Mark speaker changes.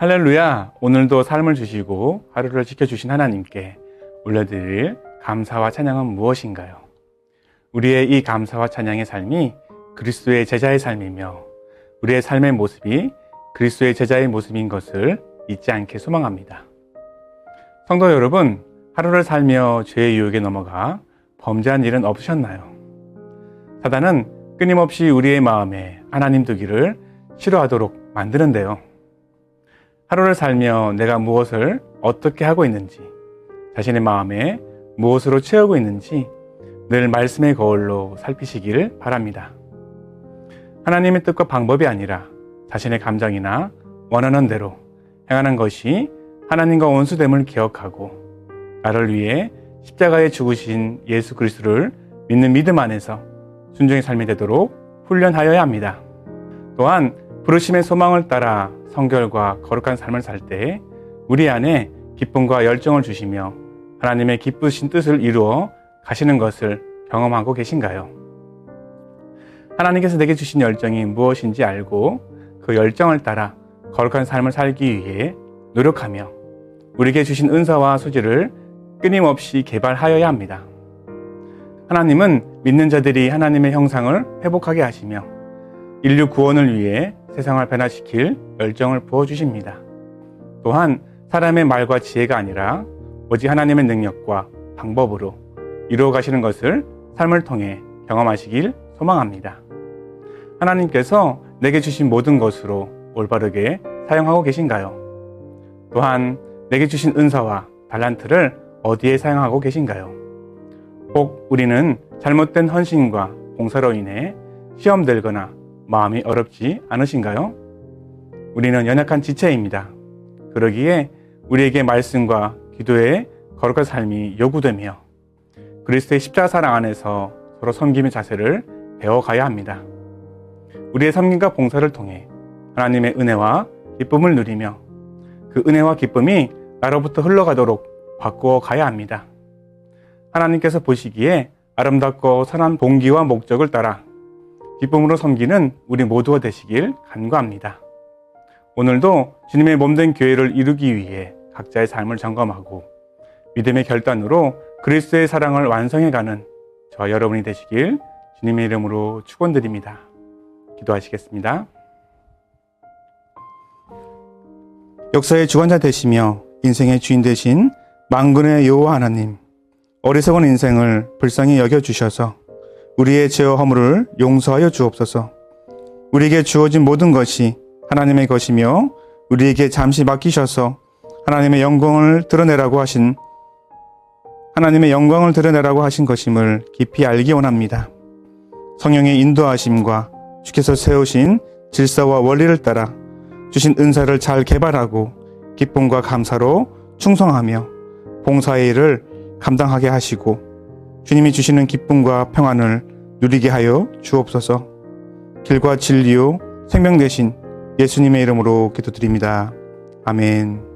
Speaker 1: 할렐루야! 오늘도 삶을 주시고 하루를 지켜주신 하나님께 올려드릴 감사와 찬양은 무엇인가요? 우리의 이 감사와 찬양의 삶이 그리스도의 제자의 삶이며 우리의 삶의 모습이 그리스도의 제자의 모습인 것을 잊지 않게 소망합니다. 성도 여러분, 하루를 살며 죄의 유혹에 넘어가 범죄한 일은 없으셨나요? 사단은 끊임없이 우리의 마음에 하나님 두기를 싫어하도록 만드는데요. 하루를 살며 내가 무엇을 어떻게 하고 있는지, 자신의 마음에 무엇으로 채우고 있는지 늘 말씀의 거울로 살피시기를 바랍니다. 하나님의 뜻과 방법이 아니라 자신의 감정이나 원하는 대로 행하는 것이 하나님과 원수됨을 기억하고 나를 위해 십자가에 죽으신 예수 그리스도를 믿는 믿음 안에서 순종의 삶이 되도록 훈련하여야 합니다. 또한 부르심의 소망을 따라 성결과 거룩한 삶을 살 때 우리 안에 기쁨과 열정을 주시며 하나님의 기쁘신 뜻을 이루어 가시는 것을 경험하고 계신가요? 하나님께서 내게 주신 열정이 무엇인지 알고 그 열정을 따라 거룩한 삶을 살기 위해 노력하며 우리에게 주신 은사와 소질을 끊임없이 개발하여야 합니다. 하나님은 믿는 자들이 하나님의 형상을 회복하게 하시며 인류 구원을 위해 세상을 변화시킬 열정을 부어주십니다. 또한 사람의 말과 지혜가 아니라 오직 하나님의 능력과 방법으로 이루어 가시는 것을 삶을 통해 경험하시길 소망합니다. 하나님께서 내게 주신 모든 것으로 올바르게 사용하고 계신가요? 또한 내게 주신 은사와 달란트를 어디에 사용하고 계신가요? 혹 우리는 잘못된 헌신과 봉사로 인해 시험 들거나 마음이 어렵지 않으신가요? 우리는 연약한 지체입니다. 그러기에 우리에게 말씀과 기도의 거룩한 삶이 요구되며 그리스도의 십자가 사랑 안에서 서로 섬김의 자세를 배워가야 합니다. 우리의 섬김과 봉사를 통해 하나님의 은혜와 기쁨을 누리며 그 은혜와 기쁨이 나로부터 흘러가도록 바꾸어 가야 합니다. 하나님께서 보시기에 아름답고 선한 봉기와 목적을 따라 기쁨으로 섬기는 우리 모두가 되시길 간구합니다. 오늘도 주님의 몸된 교회를 이루기 위해 각자의 삶을 점검하고 믿음의 결단으로 그리스도의 사랑을 완성해가는 저 여러분이 되시길 주님의 이름으로 축원드립니다. 기도하시겠습니다. 역사의 주관자 되시며 인생의 주인 되신 만군의 여호와 하나님, 어리석은 인생을 불쌍히 여겨 주셔서 우리의 죄와 허물을 용서하여 주옵소서. 우리에게 주어진 모든 것이 하나님의 것이며 우리에게 잠시 맡기셔서 하나님의 영광을 드러내라고 하신 하나님의 영광을 드러내라고 하신 것임을 깊이 알기 원합니다. 성령의 인도하심과 주께서 세우신 질서와 원리를 따라 주신 은사를 잘 개발하고 기쁨과 감사로 충성하며 봉사의 일을 감당하게 하시고 주님이 주시는 기쁨과 평안을 누리게 하여 주옵소서. 길과 진리요 생명 되신 예수님의 이름으로 기도드립니다. 아멘.